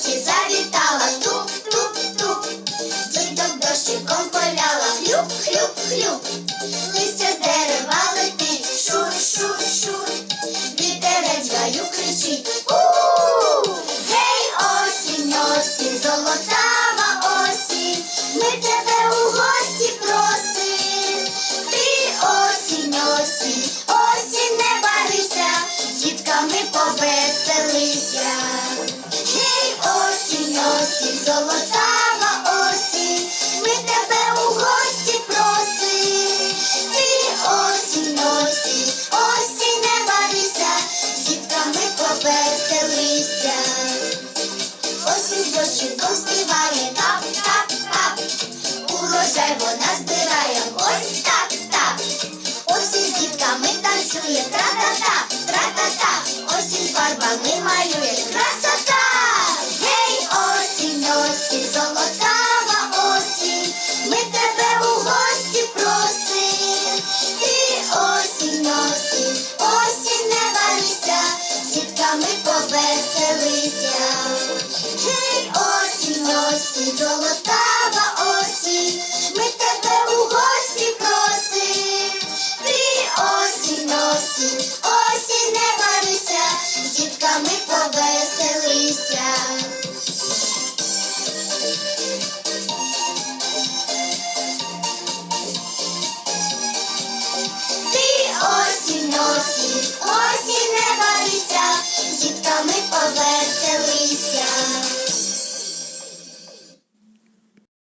гості завітала, туп-туп-туп. Діток дощиком поляла, хлюп-хлюп-хлюп. Листя з дерева летить, шур-шур-шур. Вітерець гаю кричить. У! Гей, осінь, осінь, золотава осінь. Ми тебе у гості просим. Ти осінь, осінь, осінь не барися, дітками повеселися. Золотава осінь. Ми тебе у гості просим. Ти осінь, осінь, осінь не барися, з дітками повеселися. Осінь дощиком співає тап, тап, тап. Урожай вона збирає ось так. Let's go.